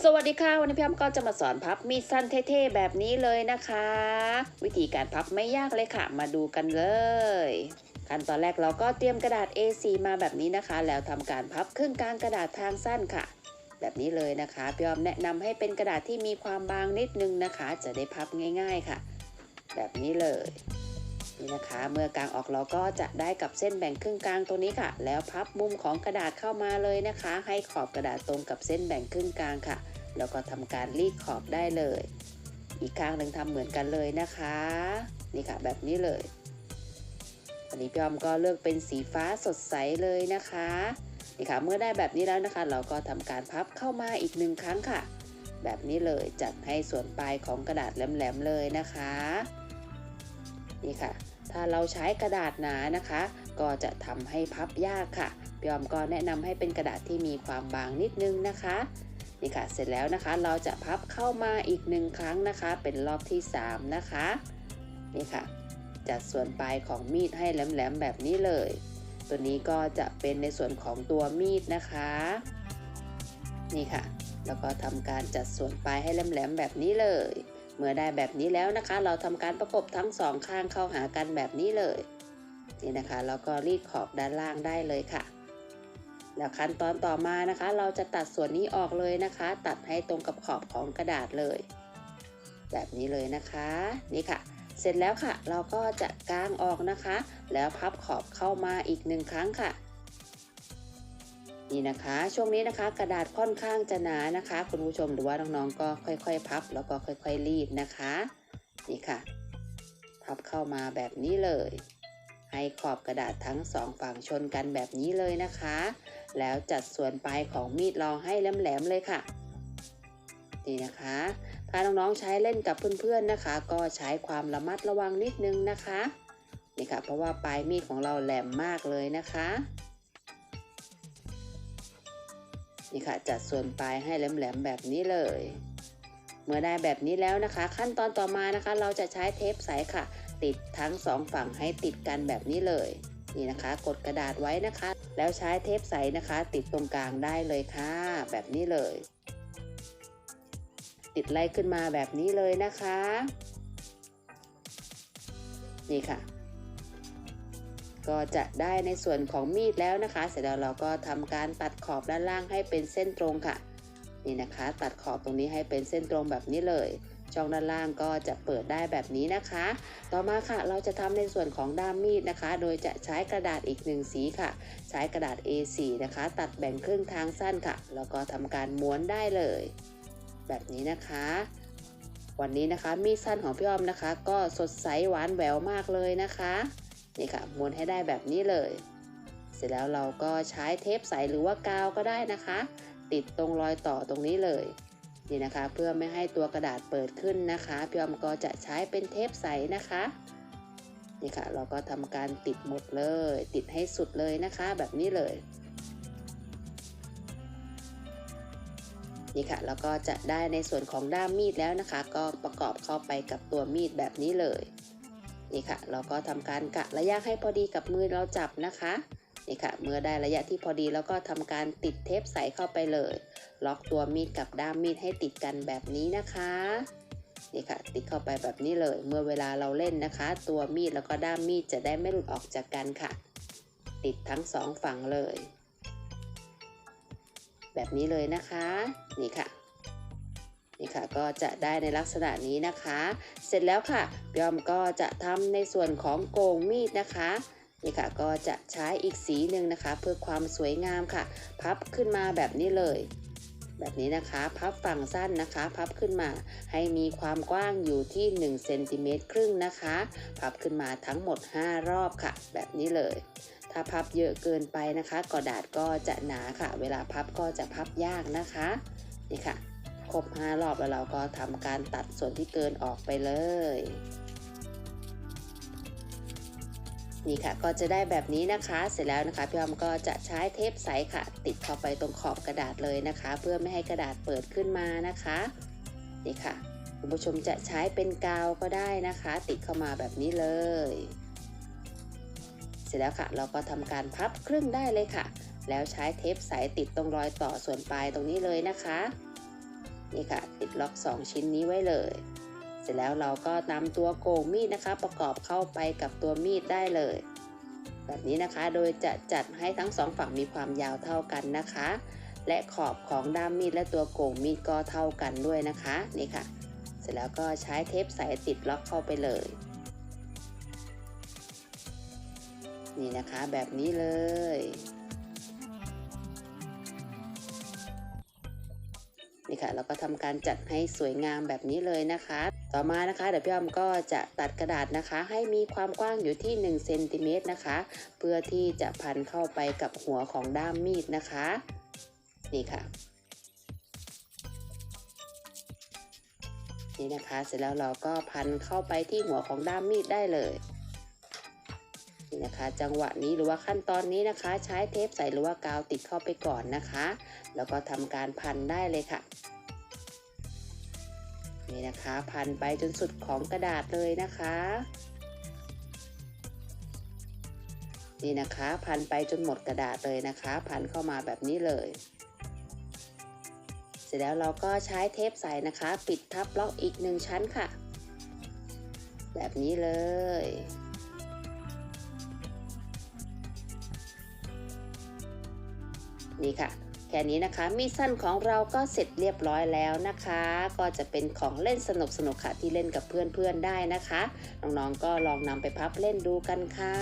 สวัสดีค่ะ วันนี้พี่อ้ำก็จะมาสอนพับมีดสั้นเท่ๆแบบนี้เลยนะคะ วิธีการพับไม่ยากเลยค่ะ มาดูกันเลยขั้นตอนแรกเราก็เตรียมกระดาษ A4 มาแบบนี้นะคะ แล้วทำการพับครึ่งกลางกระดาษทางสั้นค่ะ แบบนี้เลยนะคะพี่อ้อมแนะนำให้เป็นกระดาษที่มีความบางนิดนึงนะคะ จะได้พับง่าย ๆค่ะ แบบนี้เลย นี่นะคะ เมื่อกางออกเราก็จะได้กับเส้นแบ่งครึ่งกลางตรงนี้ค่ะ แล้วพับมุมของกระดาษเข้ามาเลยนะคะ ให้ขอบกระดาษตรงกับเส้นแบ่งครึ่งกลางค่ะ แล้วก็ทำการรีดขอบได้เลย อีกข้างหนึ่งทำเหมือนกันเลยนะคะ นี่ค่ะแบบนี้เลยวันนี้พี่ออมก็เลือกเป็นสีฟ้าสดใสเลยนะคะนี่ค่ะเมื่อได้แบบนี้แล้วนะคะ เราก็ทำการพับเข้ามาอีกหนึ่งครั้งค่ะ แบบนี้เลยจัดให้ส่วนปลายของกระดาษแหลมๆเลยนะคะ นี่ค่ะ ถ้าเราใช้กระดาษหนานะคะ ก็จะทำให้พับยากค่ะพี่ออมก็แนะนำให้เป็นกระดาษที่มีความบางนิดนึงนะคะนี่ค่ะเสร็จแล้วนะคะเราจะพับเข้ามาอีกหนึ่งครั้งนะคะ เป็นรอบที่ 3 นะคะนี่ค่ะ จัดส่วนปลายของมีดให้แหลมๆแบบนี้เลย ตัวนี้ก็จะเป็นในส่วนของตัวมีดนะคะ นี่ค่ะ แล้วก็ทำการจัดส่วนปลายให้แหลมๆแบบนี้เลย เมื่อได้แบบนี้แล้วนะคะ เราทำการประกบทั้งสองข้างเข้าหากันแบบนี้เลย นี่นะคะแล้วก็รีดขอบด้านล่างได้เลยค่ะ แล้วขั้นตอนต่อมานะคะ เราจะตัดส่วนนี้ออกเลยนะคะ ตัดให้ตรงกับขอบของกระดาษเลย แบบนี้เลยนะคะ นี่ค่ะ เสร็จแล้วค่ะ เราก็จะกางออกนะคะ แล้วพับขอบเข้ามาอีกหนึ่งครั้งค่ะ นี่นะคะ ช่วงนี้นะคะ กระดาษค่อนข้างจะหนานะคะ คุณผู้ชมหรือว่าน้องๆก็ค่อยๆ พับ แล้วก็ค่อยๆรีดนะคะ นี่ค่ะ พับเข้ามาแบบนี้เลย ให้ขอบกระดาษทั้งสองฝั่งชนกันแบบนี้เลยนะคะ แล้วจัดส่วนปลายของมีดรองให้แหลมๆเลยค่ะนี่นะคะ ถ้าน้องๆใช้เล่นกับเพื่อนๆนะคะ ก็ใช้ความระมัดระวังนิดนึงนะคะนี่ค่ะ เพราะว่าปลายมีดของเราแหลมมากเลยนะคะ นี่ค่ะ จัดส่วนปลายให้แหลมๆแบบนี้เลย เมื่อได้แบบนี้แล้วนะคะ ขั้นตอนต่อมานะคะ เราจะใช้เทปใสค่ะ ติดทั้งสองฝั่งให้ติดกันแบบนี้เลยนี่นะคะ กดกระดาษไว้นะคะ แล้วใช้เทปใสนะคะ ติดตรงกลางได้เลยค่ะ แบบนี้เลย ติดไล่ขึ้นมาแบบนี้เลยนะคะ นี่ค่ะ ก็จะได้ในส่วนของมีดแล้วนะคะ เสร็จแล้วเราก็ทำการตัดขอบด้านล่างให้เป็นเส้นตรงค่ะ นี่นะคะ ตัดขอบตรงนี้ให้เป็นเส้นตรงแบบนี้เลย ช่องด้านล่างก็จะเปิดได้แบบนี้นะคะ ต่อมาค่ะ เราจะทำในส่วนของด้ามมีดนะคะ โดยจะใช้กระดาษอีกหนึ่งสีค่ะ ใช้กระดาษ A4 นะคะ ตัดแบ่งครึ่งทางสั้นค่ะ แล้วก็ทำการม้วนได้เลย แบบนี้นะคะวันนี้นะคะมีดสั้นของพี่ออมนะคะ ก็สดใสหวานแหววมากเลยนะคะ นี่ค่ะม้วนให้ได้แบบนี้เลย เสร็จแล้วเราก็ใช้เทปใสหรือว่ากาวก็ได้นะคะ ติดตรงรอยต่อตรงนี้เลยนี่นะคะ เพื่อไม่ให้ตัวกระดาษเปิดขึ้นนะคะพี่อมก็จะใช้เป็นเทปใสนะคะนี่ค่ะ เราก็ทำการติดหมดเลย ติดให้สุดเลยนะคะ แบบนี้เลยนี่ค่ะแล้วก็จะได้ในส่วนของด้ามมีดแล้วนะคะ ก็ประกอบเข้าไปกับตัวมีดแบบนี้เลย นี่ค่ะ เราก็ทำการกะระยะให้พอดีกับมือเราจับนะคะนี่ค่ะ เมื่อได้ระยะที่พอดีแล้วก็ทำการติดเทปใสเข้าไปเลย ล็อกตัวมีดกับด้ามมีดให้ติดกันแบบนี้นะคะนี่ค่ะ ติดเข้าไปแบบนี้เลย เมื่อเวลาเราเล่นนะคะ ตัวมีดแล้วก็ด้ามมีดจะได้ไม่หลุดออกจากกันค่ะ ติดทั้งสองฝั่งเลย แบบนี้เลยนะคะ นี่ค่ะ นี่ค่ะก็จะได้ในลักษณะนี้นะคะ เสร็จแล้วค่ะพี่ออมก็จะทำในส่วนของโกงมีดนะคะนี่ค่ะก็จะใช้อีกสีหนึ่งนะคะ เพื่อความสวยงามค่ะ พับขึ้นมาแบบนี้เลย แบบนี้นะคะ พับฝั่งสั้นนะคะ พับขึ้นมาให้มีความกว้างอยู่ที่1เซนติเมตรครึ่งนะคะ พับขึ้นมาทั้งหมด 5 รอบค่ะ แบบนี้เลย ถ้าพับเยอะเกินไปนะคะ กระดาษก็จะหนาค่ะ เวลาพับก็จะพับยากนะคะ นี่ค่ะ ครบ 5 รอบแล้วเราก็ทำการตัดส่วนที่เกินออกไปเลย นี่ค่ะก็จะได้แบบนี้นะคะ เสร็จแล้วนะคะพี่ออมก็จะใช้เทปใสค่ะ ติดเข้าไปตรงขอบกระดาษเลยนะคะ เพื่อไม่ให้กระดาษเปิดขึ้นมานะคะนี่ค่ะคุณผู้ชมจะใช้เป็นกาวก็ได้นะคะ ติดเข้ามาแบบนี้เลย เสร็จแล้วค่ะ เราก็ทำการพับครึ่งได้เลยค่ะ แล้วใช้เทปใสติดตรงรอยต่อส่วนปลายตรงนี้เลยนะคะ นี่ค่ะติดล็อก 2 ชิ้นนี้ไว้เลย เสร็จแล้วเราก็นำตัวโกงมีดนะคะ ประกอบเข้าไปกับตัวมีดได้เลย แบบนี้นะคะโดยจะจัดให้ทั้งสองฝั่งมีความยาวเท่ากันนะคะ และขอบของด้ามมีดและตัวโกงมีดก็เท่ากันด้วยนะคะนี่ค่ะ เสร็จแล้วก็ใช้เทปใสติดล็อกเข้าไปเลยนี่นะคะแบบนี้เลย นี่ค่ะเราก็ทำการจัดให้สวยงามแบบนี้เลยนะคะ ต่อมานะคะเดี๋ยวพี่อ้อมก็จะตัดกระดาษนะคะ ให้มีความกว้างอยู่ที่1เซนติเมตรนะคะ เพื่อที่จะพันเข้าไปกับหัวของด้ามมีดนะคะ นี่ค่ะนี่นะคะ เสร็จแล้วเราก็พันเข้าไปที่หัวของด้ามมีดได้เลย นะคะ จังหวะนี้หรือว่าขั้นตอนนี้นะคะ ใช้เทปใสหรือว่ากาวติดเข้าไปก่อนนะคะ แล้วก็ทำการพันได้เลยค่ะนี่นะคะพันไปจนสุดของกระดาษเลยนะคะนี่นะคะพันไปจนหมดกระดาษเลยนะคะ พันเข้ามาแบบนี้เลย เสร็จแล้วเราก็ใช้เทปใสนะคะ ปิดทับล็อกอีกหนึ่งชั้นค่ะ แบบนี้เลย นี่ค่ะแค่นี้นะคะมีดสั้นของเราก็เสร็จเรียบร้อยแล้วนะคะ ก็จะเป็นของเล่นสนุกๆค่ะที่เล่นกับเพื่อนๆได้นะคะ น้องๆก็ลองนำไปพับเล่นดูกันค่ะ